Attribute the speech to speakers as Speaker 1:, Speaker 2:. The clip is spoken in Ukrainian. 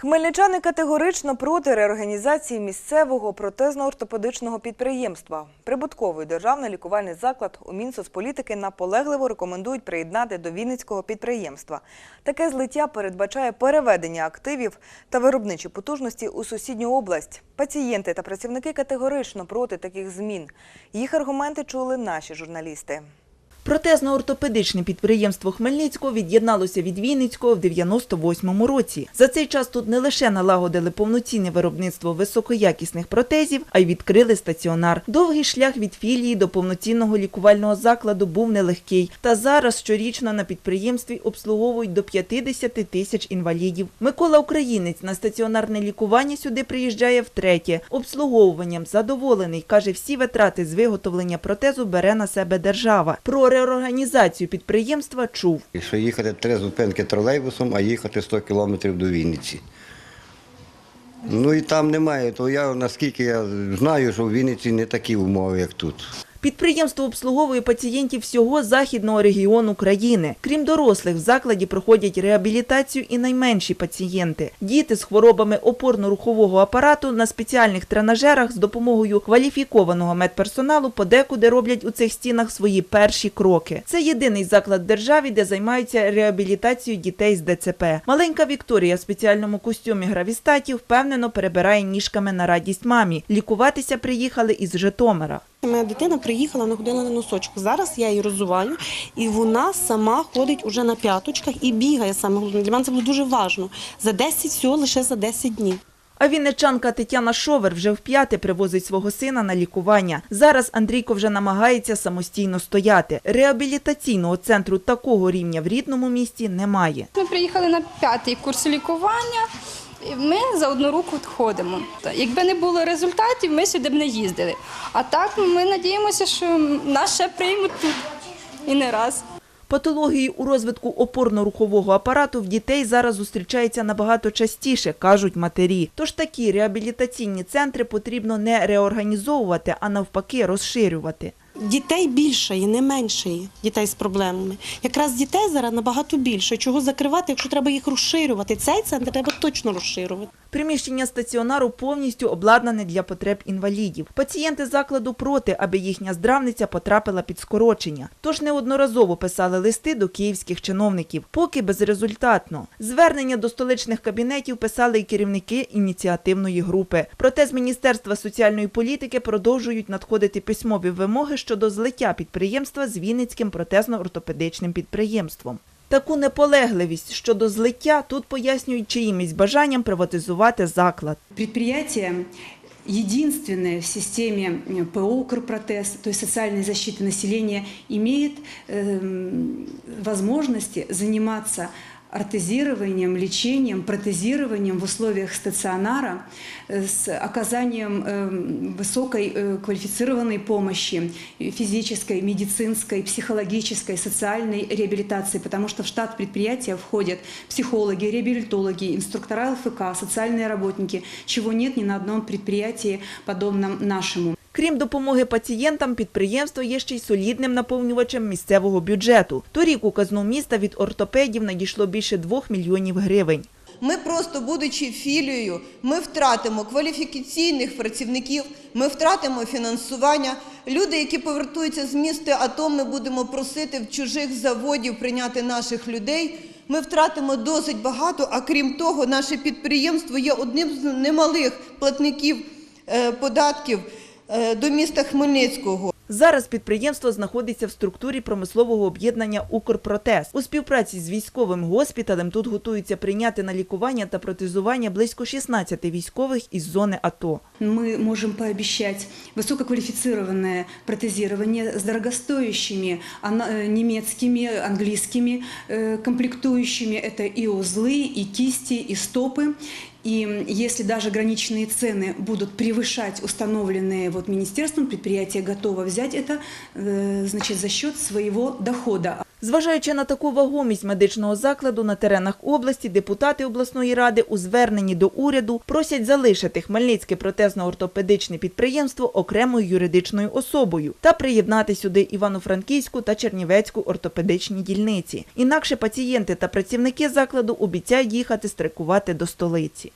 Speaker 1: Хмельничани категорично проти реорганізації місцевого протезно-ортопедичного підприємства. Прибутковий державний лікувальний заклад у Мінсоцполітики наполегливо рекомендують приєднати до Вінницького підприємства. Таке злиття передбачає переведення активів та виробничі потужності у сусідню область. Пацієнти та працівники категорично проти таких змін. Їх аргументи чули наші журналісти.
Speaker 2: Протезно-ортопедичне підприємство Хмельницького від'єдналося від Вінницького в 98-му році. За цей час тут не лише налагодили повноцінне виробництво високоякісних протезів, а й відкрили стаціонар. Довгий шлях від філії до повноцінного лікувального закладу був нелегкий. Та зараз щорічно на підприємстві обслуговують до 50 тисяч інвалідів. Микола Українець на стаціонарне лікування сюди приїжджає втретє. Обслуговуванням задоволений, каже, всі витрати з виготовлення протезу бере на себе держава. Про реорганізацію підприємства чув.
Speaker 3: Що їхати три зупинки тролейбусом, а їхати 100 кілометрів до Вінниці. Ну і там немає, то я наскільки я знаю, що в Вінниці не такі умови, як тут.
Speaker 2: Підприємство обслуговує пацієнтів всього західного регіону країни. Крім дорослих, в закладі проходять реабілітацію і найменші пацієнти. Діти з хворобами опорно-рухового апарату на спеціальних тренажерах з допомогою кваліфікованого медперсоналу подекуди роблять у цих стінах свої перші кроки. Це єдиний заклад в державі, де займаються реабілітацією дітей з ДЦП. Маленька Вікторія в спеціальному костюмі гравістаті впевнено перебирає ніжками на радість мамі. Лікуватися приїхали із Житомира.
Speaker 4: Моя дитина приїхала, вона ходила на носочках. Зараз я її розвиваю, і вона сама ходить уже на п'яточках і бігає саме головне. Для мене це було дуже важливо. За 10 всього лише за 10 днів.
Speaker 2: А вінничанка Тетяна Шовер вже вп'яте привозить свого сина на лікування. Зараз Андрійко вже намагається самостійно стояти. Реабілітаційного центру такого рівня в рідному місті немає.
Speaker 5: Ми приїхали на п'ятий курс лікування. Ми за одну руку ходимо. Якби не було результатів, ми сюди б не їздили. А так ми надіємося, що нас ще приймуть тут і не раз.
Speaker 2: Патології у розвитку опорно-рухового апарату в дітей зараз зустрічаються набагато частіше, кажуть матері. Тож такі реабілітаційні центри потрібно не реорганізовувати, а навпаки розширювати.
Speaker 4: Дітей більше і не менше дітей з проблемами. Якраз дітей зараз набагато більше. Чого закривати, якщо треба їх розширювати? Цей центр треба точно розширювати.
Speaker 2: Приміщення стаціонару повністю обладнане для потреб інвалідів. Пацієнти закладу проти, аби їхня здравниця потрапила під скорочення. Тож неодноразово писали листи до київських чиновників, поки безрезультатно. Звернення до столичних кабінетів писали і керівники ініціативної групи. Проте з Міністерства соціальної політики продовжують надходити письмові вимоги щодо злиття підприємства з Вінницьким протезно-ортопедичним підприємством. Таку наполегливість щодо злиття тут пояснюють чиїмось бажанням приватизувати заклад.
Speaker 6: Предприятие единственное в системе э, ПО «Укрпротез», то есть социальной защиты населения, имеет эм, возможности заниматься ортезированием, лечением, протезированием в условиях стационара э, с оказанием эм, высокой э, квалифицированной помощи э, физической, медицинской, психологической, социальной реабилитации, потому что в штат предприятия входят психологи, реабилитологи, инструктора ЛФК, социальные работники, чего нет ни на одном предприятии, подобном нашему.
Speaker 2: Крім допомоги пацієнтам, підприємство є ще й солідним наповнювачем місцевого бюджету. Торік у казну міста від ортопедів надійшло більше 2 мільйонів гривень.
Speaker 7: Ми просто, будучи філією, ми втратимо кваліфікаційних працівників, ми втратимо фінансування. Люди, які повертуються з міста АТО, ми будемо просити в чужих заводів прийняти наших людей. Ми втратимо досить багато, а крім того, наше підприємство є одним з немалих платників е, податків до міста Хмельницького.
Speaker 2: Зараз підприємство знаходиться в структурі промислового об'єднання «Укрпротез». У співпраці з військовим госпіталем тут готуються прийняти на лікування та протезування близько 16 військових із зони АТО.
Speaker 6: Мы можем пообещать высококвалифицированное протезирование с дорогостоящими ана- э, немецкими, английскими э, комплектующими. Это и узлы, и кисти, и стопы. И если даже граничные цены будут превышать установленные вот министерством, предприятие готово взять это э, значит, за счет своего дохода.
Speaker 2: Зважаючи на таку вагомість медичного закладу на теренах області, депутати обласної ради у зверненні до уряду просять залишити Хмельницьке протезно-ортопедичне підприємство окремою юридичною особою та приєднати сюди Івано-Франківську та Чернівецьку ортопедичні дільниці. Інакше пацієнти та працівники закладу обіцяють їхати страйкувати до столиці.